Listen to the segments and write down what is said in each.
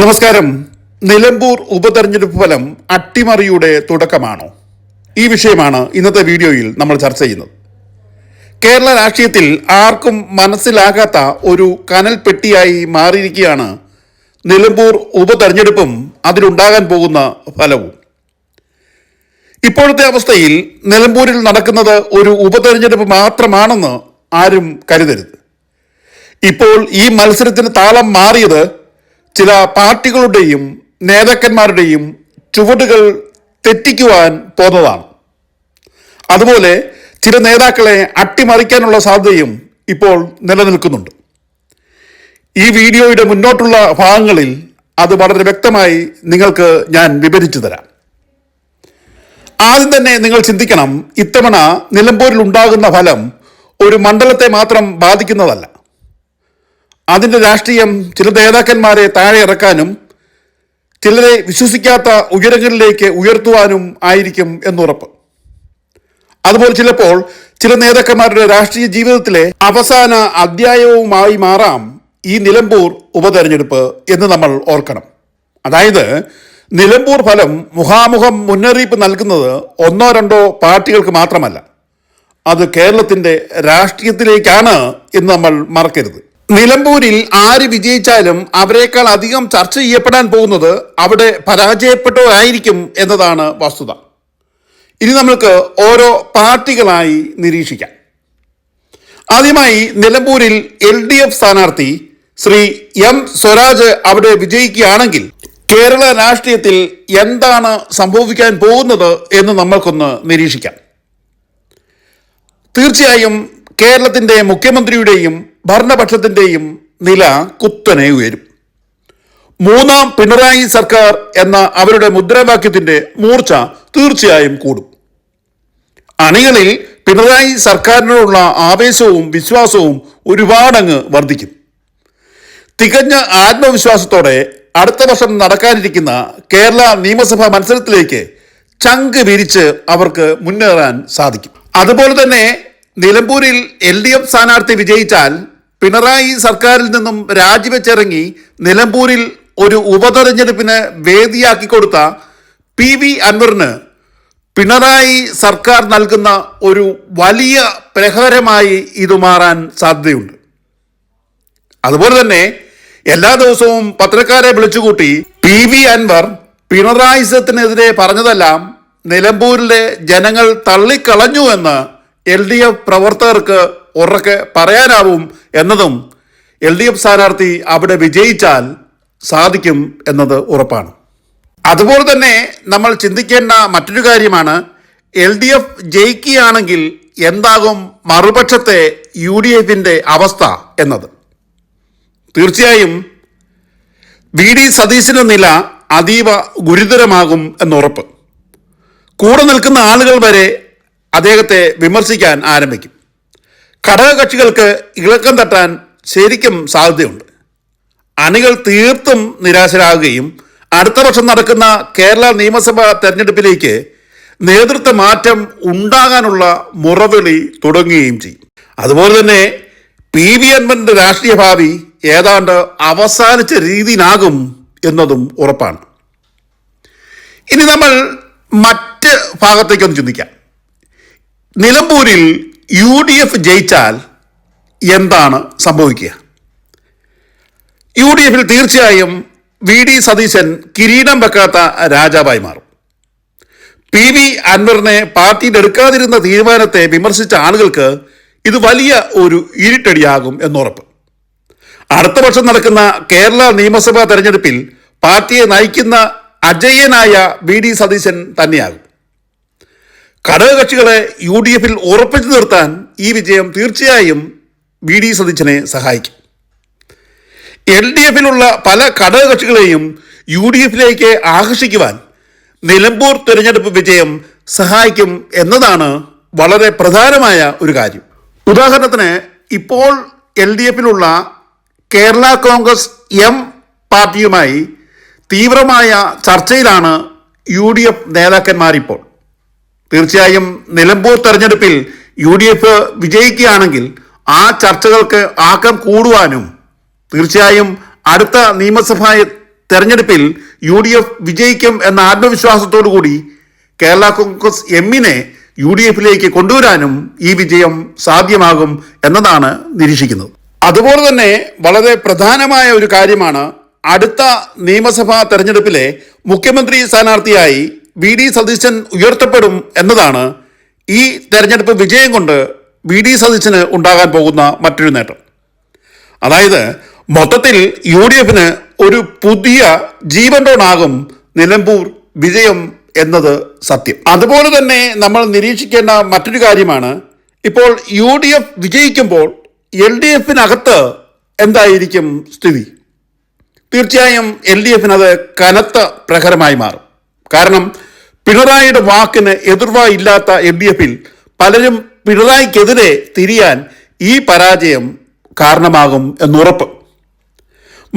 നമസ്കാരം. നിലമ്പൂർ ഉപതെരഞ്ഞെടുപ്പ് ഫലം അട്ടിമറിയുടെ തുടക്കമാണോ? ഈ വിഷയമാണ് ഇന്നത്തെ വീഡിയോയിൽ നമ്മൾ ചർച്ച ചെയ്യുന്നത്. കേരള രാഷ്ട്രീയത്തിൽ ആർക്കും മനസ്സിലാകാത്ത ഒരു കനൽ പെട്ടിയായി മാറിയിരിക്കുകയാണ് നിലമ്പൂർ ഉപതെരഞ്ഞെടുപ്പും അതിലുണ്ടാകാൻ പോകുന്ന ഫലവും. ഇപ്പോഴത്തെ അവസ്ഥയിൽ നിലമ്പൂരിൽ നടക്കുന്നത് ഒരു ഉപതെരഞ്ഞെടുപ്പ് മാത്രമാണെന്ന് ആരും കരുതരുത്. ഇപ്പോൾ ഈ മത്സരത്തിന് താളം മാറിയത് ചില പാർട്ടികളുടെയും നേതാക്കന്മാരുടെയും ചുവടുകൾ തെറ്റിക്കുവാൻ പോന്നതാണ്. അതുപോലെ ചില നേതാക്കളെ അട്ടിമറിക്കാനുള്ള സാധ്യതയും ഇപ്പോൾ നിലനിൽക്കുന്നുണ്ട്. ഈ വീഡിയോയുടെ മുന്നോട്ടുള്ള ഭാഗങ്ങളിൽ അത് വളരെ വ്യക്തമായി നിങ്ങൾക്ക് ഞാൻ വിവരിച്ചു തരാം. ആദ്യം തന്നെ നിങ്ങൾ ചിന്തിക്കണം ഇത്തവണ നിലമ്പൂരിൽ ഉണ്ടാകുന്ന ഫലം ഒരു മണ്ഡലത്തെ മാത്രം ബാധിക്കുന്നതല്ല. അതിന്റെ രാഷ്ട്രീയം ചില നേതാക്കന്മാരെ താഴെ ഇറക്കാനും ചിലരെ വിശ്വസിക്കാത്ത ഉയരങ്ങളിലേക്ക് ഉയർത്തുവാനും ആയിരിക്കും എന്നുറപ്പ്. അതുപോലെ ചിലപ്പോൾ ചില നേതാക്കന്മാരുടെ രാഷ്ട്രീയ ജീവിതത്തിലെ അവസാന അധ്യായവുമായി മാറാം ഈ നിലമ്പൂർ ഉപതെരഞ്ഞെടുപ്പ് എന്ന് നമ്മൾ ഓർക്കണം. അതായത് നിലമ്പൂർ ഫലം മുഖാമുഖം മുന്നറിയിപ്പ് നൽകുന്നത് ഒന്നോ രണ്ടോ പാർട്ടികൾക്ക് മാത്രമല്ല അത് കേരളത്തിന്റെ രാഷ്ട്രീയത്തിലേക്കാണ് എന്ന് നമ്മൾ മറക്കരുത്. നിലമ്പൂരിൽ ആര് വിജയിച്ചാലും അവരെക്കാൾ അധികം ചർച്ച ചെയ്യപ്പെടാൻ പോകുന്നത് അവിടെ പരാജയപ്പെട്ടവരായിരിക്കും എന്നതാണ് വസ്തുത. ഇനി നമ്മൾക്ക് ഓരോ പാർട്ടികളായി നിരീക്ഷിക്കാം. ആദ്യമായി നിലമ്പൂരിൽ എൽ ഡി എഫ് സ്ഥാനാർത്ഥി ശ്രീ എം സ്വരാജ് അവിടെ വിജയിക്കുകയാണെങ്കിൽ കേരള രാഷ്ട്രീയത്തിൽ എന്താണ് സംഭവിക്കാൻ പോകുന്നത് എന്ന് നമ്മൾക്കൊന്ന് നിരീക്ഷിക്കാം. തീർച്ചയായും കേരളത്തിന്റെ മുഖ്യമന്ത്രിയുടെയും ഭരണപക്ഷത്തിന്റെയും നില കുത്തനെ ഉയരും. മൂന്നാം പിണറായി സർക്കാർ എന്ന അവരുടെ മുദ്രാവാക്യത്തിന്റെ മൂർച്ച തീർച്ചയായും കൂടും. അണികളിൽ പിണറായി സർക്കാരിനോടുള്ള ആവേശവും വിശ്വാസവും ഒരുപാടങ്ങ് വർദ്ധിക്കും. തികഞ്ഞ ആത്മവിശ്വാസത്തോടെ അടുത്ത വർഷം നടക്കാനിരിക്കുന്ന കേരള നിയമസഭാ മത്സരത്തിലേക്ക് ചങ്ക് വിരിച്ച് അവർക്ക് മുന്നേറാൻ സാധിക്കും. അതുപോലെ തന്നെ നിലമ്പൂരിൽ എൽ ഡി എഫ് സ്ഥാനാർത്ഥി വിജയിച്ചാൽ പിണറായി സർക്കാരിൽ നിന്നും രാജിവെച്ചിറങ്ങി നിലമ്പൂരിൽ ഒരു ഉപതെരഞ്ഞെടുപ്പിന് വേദിയാക്കി കൊടുത്ത പി വി അൻവറിന് പിണറായി സർക്കാർ നൽകുന്ന ഒരു വലിയ പ്രഹരമായി ഇത് മാറാൻ സാധ്യതയുണ്ട്. അതുപോലെ തന്നെ എല്ലാ ദിവസവും പത്രക്കാരെ വിളിച്ചുകൂട്ടി പി വി അൻവർ പിണറായിസത്തിനെതിരെ പറഞ്ഞതെല്ലാം നിലമ്പൂരിലെ ജനങ്ങൾ തള്ളിക്കളഞ്ഞു എന്ന് എൽ ഡി എഫ് പ്രവർത്തകർക്ക് ഉറക്കെ പറയാനാവും എന്നതും എൽ ഡി എഫ് സ്ഥാനാർത്ഥി അവിടെ വിജയിച്ചാൽ സാധിക്കും എന്നത് ഉറപ്പാണ്. അതുപോലെ തന്നെ നമ്മൾ ചിന്തിക്കേണ്ട മറ്റൊരു കാര്യമാണ് എൽ ഡി എഫ് ജയിക്കുകയാണെങ്കിൽ എന്താകും മറുപക്ഷത്തെ യു ഡി എഫിന്റെ അവസ്ഥ എന്നത്. തീർച്ചയായും വി ഡി സതീശിന്റെ നില അതീവ ഗുരുതരമാകും എന്നുറപ്പ്. കൂടെ നിൽക്കുന്ന ആളുകൾ വരെ അദ്ദേഹത്തെ വിമർശിക്കാൻ ആരംഭിക്കും. ഘടകകക്ഷികൾക്ക് ഇളക്കം തട്ടാൻ ശരിക്കും സാധ്യതയുണ്ട്. അണികൾ തീർത്തും നിരാശരാകുകയും അടുത്ത വർഷം നടക്കുന്ന കേരള നിയമസഭാ തെരഞ്ഞെടുപ്പിലേക്ക് നേതൃത്വ മാറ്റം ഉണ്ടാകാനുള്ള മുറവിളി തുടങ്ങുകയും ചെയ്യും. അതുപോലെ തന്നെ പി വി അൻവറിന്റെ രാഷ്ട്രീയ ഭാവി ഏതാണ്ട് അവസാനിച്ച രീതിയിലാകും എന്നതും ഉറപ്പാണ്. ഇനി നമ്മൾ മറ്റ് ഭാഗത്തേക്കൊന്ന് ചിന്തിക്കാം. നിലമ്പൂരിൽ യു ഡി എഫ് ജയിച്ചാൽ എന്താണ് സംഭവിക്കുക? യു ഡി എഫിൽ തീർച്ചയായും വി ഡി സതീശൻ കിരീടം വെക്കാത്ത രാജാവായി മാറും. പി വി അൻവറിനെ പാർട്ടിയിൽ എടുക്കാതിരുന്ന തീരുമാനത്തെ വിമർശിച്ച ആളുകൾക്ക് ഇത് വലിയ ഒരു ഇരുട്ടടിയാകും എന്നുറപ്പ്. അടുത്ത വർഷം നടക്കുന്ന കേരള നിയമസഭാ തെരഞ്ഞെടുപ്പിൽ പാർട്ടിയെ നയിക്കുന്ന അജയ്യനായ വി ഡി സതീശൻ തന്നെയാകും. ഘടകകക്ഷികളെ യു ഡി എഫിൽ ഉറപ്പിച്ചു നിർത്താൻ ഈ വിജയം തീർച്ചയായും വി ഡി സതീശനെ സഹായിക്കും. എൽ ഡി എഫിലുള്ള പല ഘടകകക്ഷികളെയും യു ഡി എഫിലേക്ക് ആകർഷിക്കുവാൻ നിലമ്പൂർ തിരഞ്ഞെടുപ്പ് വിജയം സഹായിക്കും എന്നതാണ് വളരെ പ്രധാനമായ ഒരു കാര്യം. ഉദാഹരണത്തിന് ഇപ്പോൾ എൽ ഡി എഫിലുള്ള കേരള കോൺഗ്രസ് എം പാർട്ടിയുമായി തീവ്രമായ ചർച്ചയിലാണ് യു ഡി എഫ് നേതാക്കന്മാരിപ്പോൾ. തീർച്ചയായും നിലമ്പൂർ തെരഞ്ഞെടുപ്പിൽ യു ഡി എഫ് വിജയിക്കുകയാണെങ്കിൽ ആ ചർച്ചകൾക്ക് ആക്കം കൂടുവാനും തീർച്ചയായും അടുത്ത നിയമസഭാ തെരഞ്ഞെടുപ്പിൽ യു ഡി എഫ് വിജയിക്കും എന്ന ആത്മവിശ്വാസത്തോടു കൂടി കേരള കോൺഗ്രസ് എമ്മിനെ യു ഡി എഫിലേക്ക് കൊണ്ടുവരാനും ഈ വിജയം സാധ്യമാകും എന്നതാണ് നിരീക്ഷിക്കുന്നത്. അതുപോലെ തന്നെ വളരെ പ്രധാനമായ ഒരു കാര്യമാണ് അടുത്ത നിയമസഭാ തെരഞ്ഞെടുപ്പിലെ മുഖ്യമന്ത്രി സ്ഥാനാർത്ഥിയായി വി ഡി സതീശൻ ഉയർത്തപ്പെടും എന്നതാണ് ഈ തെരഞ്ഞെടുപ്പ് വിജയം കൊണ്ട് വി ഡി സതീശന് ഉണ്ടാകാൻ പോകുന്ന മറ്റൊരു നേട്ടം. അതായത് മൊത്തത്തിൽ യു ഡി എഫിന് ഒരു പുതിയ ജീവൻ ടോണാകും നിലമ്പൂർ വിജയം എന്നത് സത്യം. അതുപോലെ തന്നെ നമ്മൾ നിരീക്ഷിക്കേണ്ട മറ്റൊരു കാര്യമാണ് ഇപ്പോൾ യു ഡി എഫ് വിജയിക്കുമ്പോൾ എൽ ഡി എഫിനകത്ത് എന്തായിരിക്കും സ്ഥിതി? തീർച്ചയായും എൽ ഡി എഫിനത് കനത്ത പ്രഹരമായി മാറും. കാരണം പിണറായിയുടെ വാക്കിന് എതിർവായില്ലാത്ത എൽ ഡി എഫിൽ പലരും പിണറായിക്കെതിരെ തിരിയാൻ ഈ പരാജയം കാരണമാകും എന്നുറപ്പ്.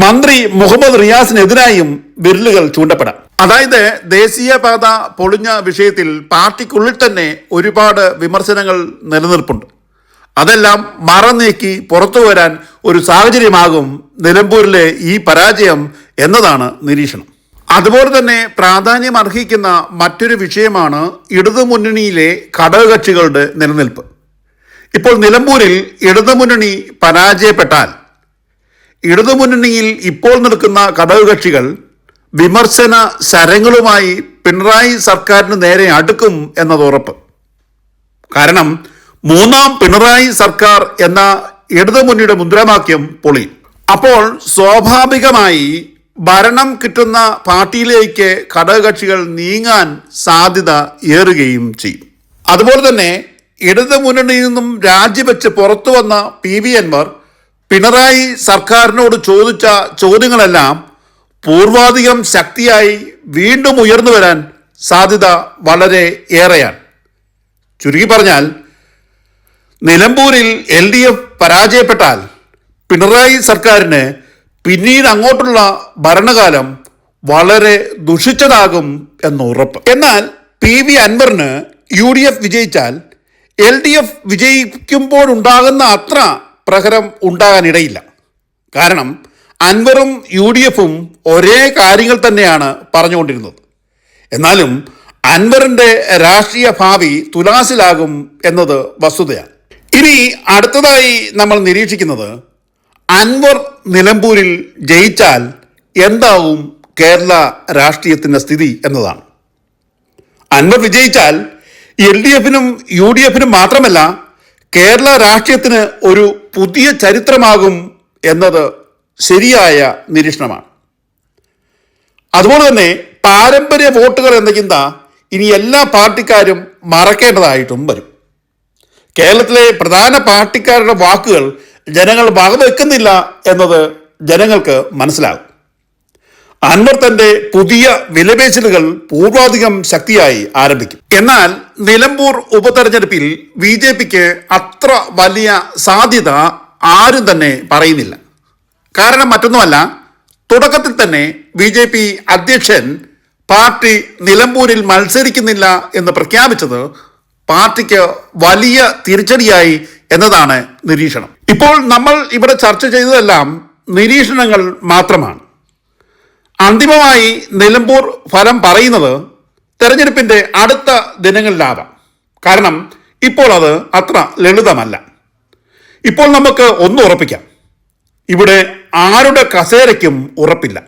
മന്ത്രി മുഹമ്മദ് റിയാസിനെതിരായും വിരലുകൾ ചൂണ്ടപ്പെടാം. അതായത് ദേശീയപാത പൊളിഞ്ഞ വിഷയത്തിൽ പാർട്ടിക്കുള്ളിൽ തന്നെ ഒരുപാട് വിമർശനങ്ങൾ നിലനിൽപ്പുണ്ട്. അതെല്ലാം മറന്നീക്കി പുറത്തു വരാൻ ഒരു സാഹചര്യമാകും നിലമ്പൂരിലെ ഈ പരാജയം എന്നതാണ് നിരീക്ഷണം. അതുപോലെ തന്നെ പ്രാധാന്യം അർഹിക്കുന്ന മറ്റൊരു വിഷയമാണ് ഇടതുമുന്നണിയിലെ ഘടകകക്ഷികളുടെ നിലനിൽപ്പ്. ഇപ്പോൾ നിലമ്പൂരിൽ ഇടതുമുന്നണി പരാജയപ്പെട്ടാൽ ഇടതുമുന്നണിയിൽ ഇപ്പോൾ നിൽക്കുന്ന ഘടകകക്ഷികൾ വിമർശന ശരങ്ങളുമായി പിണറായി സർക്കാരിന് നേരെ അടുക്കും എന്നത് ഉറപ്പ്. കാരണം മൂന്നാം പിണറായി സർക്കാർ എന്ന ഇടതുമുന്നണിയുടെ മുദ്രാവാക്യം പൊളി അപ്പോൾ സ്വാഭാവികമായി ഭരണം കിട്ടുന്ന പാർട്ടിയിലേക്ക് ഘടകകക്ഷികൾ നീങ്ങാൻ സാധ്യത ഏറുകയും ചെയ്യും. അതുപോലെ തന്നെ ഇടതു മുന്നണിയിൽ നിന്നും രാജിവെച്ച് പുറത്തു വന്ന പി വി അൻവർ പിണറായി സർക്കാരിനോട് ചോദിച്ച ചോദ്യങ്ങളെല്ലാം പൂർവാധികം ശക്തിയായി വീണ്ടും ഉയർന്നു വരാൻ സാധ്യത വളരെ ഏറെയാണ്. ചുരുക്കി പറഞ്ഞാൽ നിലമ്പൂരിൽ എൽ ഡി എഫ് പരാജയപ്പെട്ടാൽ പിണറായി സർക്കാരിന് പിന്നീട് അങ്ങോട്ടുള്ള ഭരണകാലം വളരെ ദുഷിച്ചതാകും എന്ന് ഉറപ്പ്. എന്നാൽ പി വി അൻവറിന് യു ഡി എഫ് വിജയിച്ചാൽ എൽ ഡി എഫ് വിജയിക്കുമ്പോഴുണ്ടാകുന്ന അത്ര പ്രഹരം ഉണ്ടാകാനിടയില്ല. കാരണം അൻവറും യു ഡി എഫും ഒരേ കാര്യങ്ങൾ തന്നെയാണ് പറഞ്ഞുകൊണ്ടിരുന്നത്. എന്നാലും അൻവറിന്റെ രാഷ്ട്രീയ ഭാവി തുലാസിലാകും എന്നത് വസ്തുതയാണ്. ഇനി അടുത്തതായി നമ്മൾ നിരീക്ഷിക്കുന്നത് അൻവർ നിലമ്പൂരിൽ ജയിച്ചാൽ എന്താവും കേരള രാഷ്ട്രീയത്തിന്റെ സ്ഥിതി എന്നതാണ്. അൻവർ വിജയിച്ചാൽ എൽ ഡി എഫിനും യു ഡി എഫിനും മാത്രമല്ല കേരള രാഷ്ട്രീയത്തിന് ഒരു പുതിയ ചരിത്രമാകും എന്നത് ശരിയായ നിരീക്ഷണമാണ്. അതുപോലെ തന്നെ പാരമ്പര്യ വോട്ടുകൾ എന്ന ചിന്ത ഇനി എല്ലാ പാർട്ടിക്കാരും മറക്കേണ്ടതായിട്ടും വരും. കേരളത്തിലെ പ്രധാന പാർട്ടിക്കാരുടെ വാക്കുകൾ ജനങ്ങൾ വകവെക്കുന്നില്ല എന്നത് ജനങ്ങൾക്ക് മനസ്സിലാകും. അൻവർ തന്റെ പുതിയ വിലപേശലുകൾ പൂർവാധികം ശക്തിയായി ആരംഭിക്കും. എന്നാൽ നിലമ്പൂർ ഉപതെരഞ്ഞെടുപ്പിൽ ബി ജെ പിക്ക് അത്ര വലിയ സാധ്യത ആരും തന്നെ പറയുന്നില്ല. കാരണം മറ്റൊന്നുമല്ല തുടക്കത്തിൽ തന്നെ ബി ജെ പി അധ്യക്ഷൻ പാർട്ടി നിലമ്പൂരിൽ മത്സരിക്കുന്നില്ല എന്ന് പ്രഖ്യാപിച്ചത് പാർട്ടിക്ക് വലിയ തിരിച്ചടിയായി എന്നതാണ് നിരീക്ഷണം. ഇപ്പോൾ നമ്മൾ ഇവിടെ ചർച്ച ചെയ്തതെല്ലാം നിരീക്ഷണങ്ങൾ മാത്രമാണ്. അന്തിമമായി നിലമ്പൂർ ഫലം പറയുന്നത് തെരഞ്ഞെടുപ്പിന്റെ അടുത്ത ദിനങ്ങളിലാവാം. കാരണം ഇപ്പോൾ അത് അത്ര ലളിതമല്ല. ഇപ്പോൾ നമുക്ക് ഒന്ന് ഉറപ്പിക്കാം. ഇവിടെ ആരുടെ കസേരയ്ക്കും ഉറപ്പില്ല.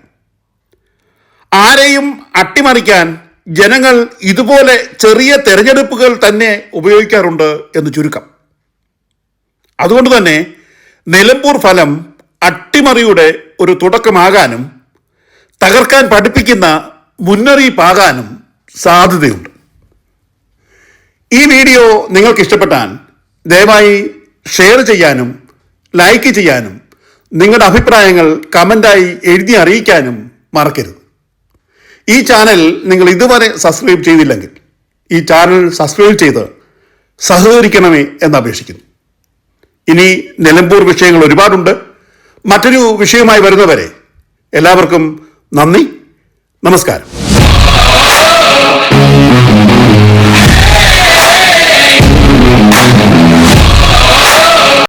ആരെയും അട്ടിമറിക്കാൻ ജനങ്ങൾ ഇതുപോലെ ചെറിയ തെരഞ്ഞെടുപ്പുകൾ തന്നെ ഉപയോഗിക്കാറുണ്ട് എന്ന് ചുരുക്കം. അതുകൊണ്ട് തന്നെ നിലമ്പൂർ ഫലം അട്ടിമറിയുടെ ഒരു തുടക്കമാകാനും തകർക്കാൻ പഠിപ്പിക്കുന്ന മുന്നറിയിപ്പാകാനും സാധ്യതയുണ്ട്. ഈ വീഡിയോ നിങ്ങൾക്ക് ഇഷ്ടപ്പെട്ടാൽ ദയവായി ഷെയർ ചെയ്യാനും ലൈക്ക് ചെയ്യാനും നിങ്ങളുടെ അഭിപ്രായങ്ങൾ കമന്റായി എഴുതി അറിയിക്കാനും മറക്കരുത്. ഈ ചാനൽ നിങ്ങൾ ഇതുവരെ സബ്സ്ക്രൈബ് ചെയ്തില്ലെങ്കിൽ ഈ ചാനൽ സബ്സ്ക്രൈബ് ചെയ്ത് സഹകരിക്കണമേ എന്ന് അപേക്ഷിക്കുന്നു. ഇനി നിലമ്പൂർ വിഷയങ്ങൾ ഒരുപാടുണ്ട്. മറ്റൊരു വിഷയമായി വരുന്നവരെ എല്ലാവർക്കും നന്ദി. നമസ്കാരം.